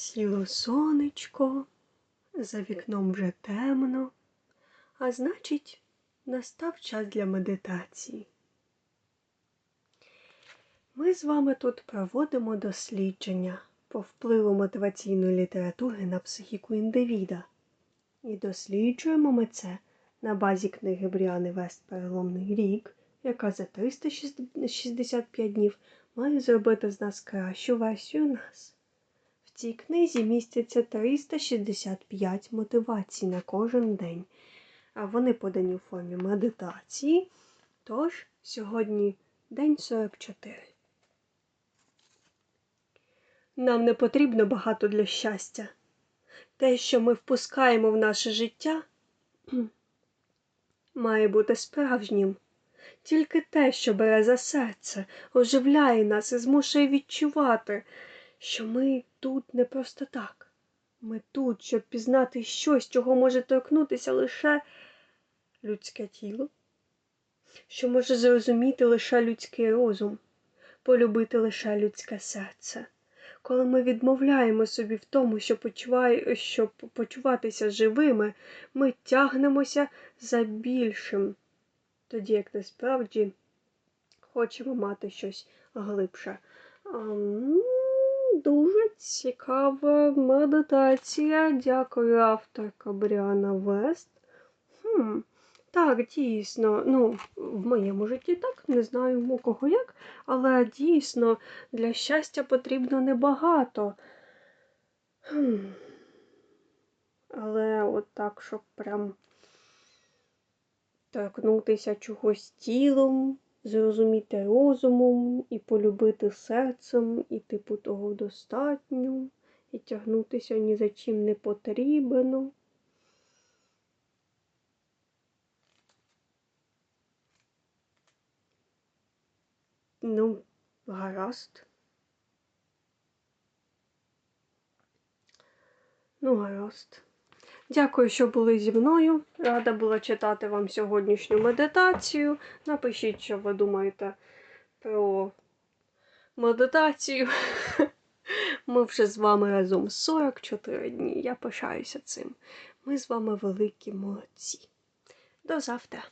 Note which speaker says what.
Speaker 1: Сіло сонечко, за вікном вже темно, а значить, настав час для медитації. Ми з вами тут проводимо дослідження по впливу мотиваційної літератури на психіку індивіда. І досліджуємо ми це на базі книги Бріани Вест Переломний рік, яка за 365 днів має зробити з нас кращу версію нас. Цій книзі містяться 365 мотивацій на кожен день, а вони подані у формі медитації. Тож, сьогодні день 44. Нам не потрібно багато для щастя. Те, що ми впускаємо в наше життя, має бути справжнім. Тільки те, що бере за серце, оживляє нас і змушує відчувати, що ми тут не просто так. Ми тут, щоб пізнати щось, чого може торкнутися лише людське тіло, що може зрозуміти лише людський розум, полюбити лише людське серце. Коли ми відмовляємо собі в тому, що почуває, щоб почуватися живими, ми тягнемося за більшим, тоді як насправді хочемо мати щось глибше. Цікава медитація. Дякую, авторка Бріана Вест. Хм, Так, дійсно, ну, в моєму житті так, не знаю у кого як, але дійсно для щастя потрібно небагато. Хм. Але от так, щоб прям торкнутися чогось тілом, зрозуміти розумом і полюбити серцем, і типу того достатньо, і тягнутися ні за чим не потрібно. Ну, гаразд. Ну, гаразд. Дякую, що були зі мною. Рада була читати вам сьогоднішню медитацію. Напишіть, що ви думаєте про медитацію. Ми вже з вами разом 44 дні. Я пишаюся цим. Ми з вами великі молодці. До завтра!